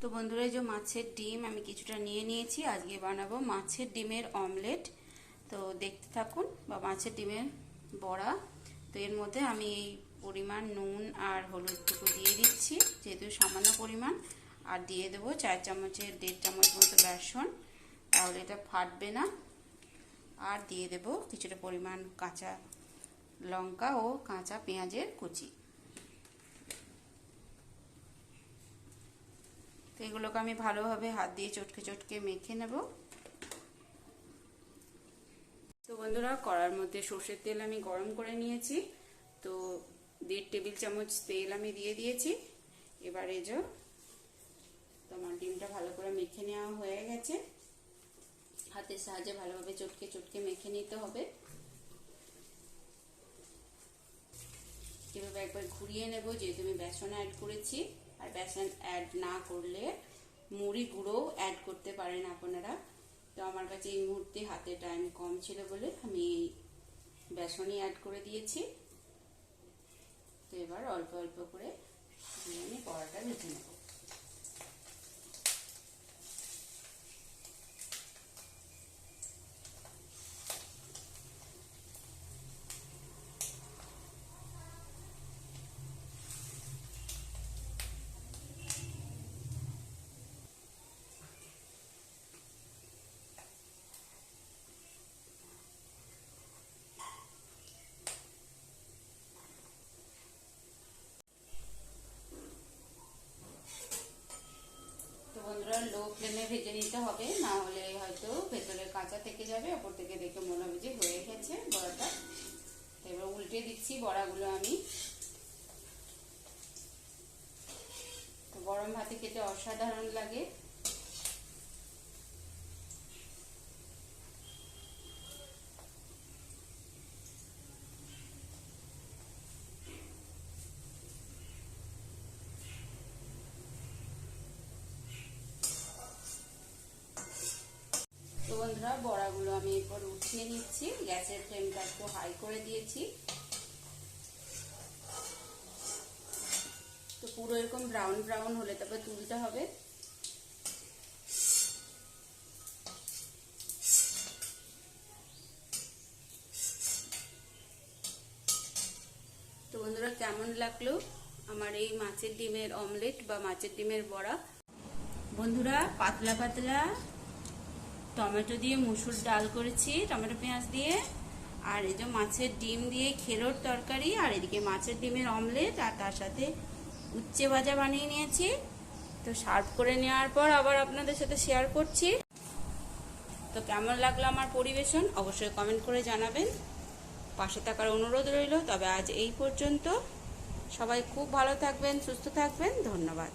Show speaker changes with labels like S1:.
S1: তো বন্ধুরা যে মাছের ডিম আমি কিছুটা নিয়ে নিয়েছি। আজকে বানাবো মাছের ডিমের অমলেট। তো দেখতে থাকুন, বা মাছের ডিমের বড়া। তো এর মধ্যে আমি এই পরিমাণ নুন আর হলুদটুকু দিয়ে দিচ্ছি, যেহেতু সামান্য পরিমাণ। আর দিয়ে দেবো চার চামচের, দেড় চামচ মতো বেসন। তাহলে এটা ফাটবে না। আর দিয়ে দেব কিছুটা পরিমাণ কাঁচা লঙ্কা ও কাঁচা পেঁয়াজের কুচি। তো এগুলোকে আমি ভালোভাবে হাত দিয়ে চটকে চটকে মেখে নেব। তো বন্ধুরা, কড়ার মধ্যে সর্ষের তেল আমি গরম করে নিয়েছি। তো দেড় টেবিল চামচ তেল আমি দিয়ে দিয়েছি। এবার যে তোমার ডিমটা ভালো করে মেখে নেওয়া হয়ে গেছে। হাতের সাহায্যে ভালোভাবে চটকে চটকে মেখে নিতে হবে। এভাবে একবার ঘুরিয়ে নেব, যেহেতু আমি বেসন অ্যাড করেছি। বেসন অ্যাড না করলে মুড়ি গুঁড়ো অ্যাড করতে পারেন আপনারা। তো আমার কাছে এই মুহূর্তে হাতে টাইম কম ছিল বলে আমি বেসনই অ্যাড করে দিয়েছি। তো এবার অল্প অল্প করে আমি পড়াটা ভেজে নেব। ভেজে নিতে হবে, না হলে হয়তো ভেতরে কাঁচা থেকে যাবে, ওপর থেকে দেখে মনে হবে যে হয়ে গেছে বড়াটা। এবার উল্টে দিচ্ছি বড়াগুলো আমি। গরম ভাতে খেতে অসাধারণ লাগে। তো বন্ধুরা, বড়াগুলো আমি এরপর উঠিয়ে নিচ্ছি। গ্যাসের ফ্লেমটা একটু হাই করে দিয়েছি। তো পুরো এরকম ব্রাউন ব্রাউন হলে তারপর তুলতে হবে। তো বন্ধুরা, কেমন লাগল আমার এই মাছের ডিমের অমলেট বা মাছের ডিমের বড়া? বন্ধুরা, পাতলা পাতলা টমেটো দিয়ে মুসুর ডাল করেছি, টমেটো পেঁয়াজ দিয়ে। আর এই যে মাছের ডিম দিয়ে খেরোর তরকারি, আর এদিকে মাছের ডিমের অমলেট, আর তার সাথে উচ্চে ভাজা বানিয়ে নিয়েছি। তো সার্ভ করে নেওয়ার পর আবার আপনাদের সাথে শেয়ার করছি। তো কেমন লাগল আমার পরিবেশন? অবশ্যই কমেন্ট করে জানাবেন। পাশে থাকার অনুরোধ রইল, তবে আজ এই পর্যন্ত। সবাই খুব ভালো থাকবেন, সুস্থ থাকবেন, ধন্যবাদ।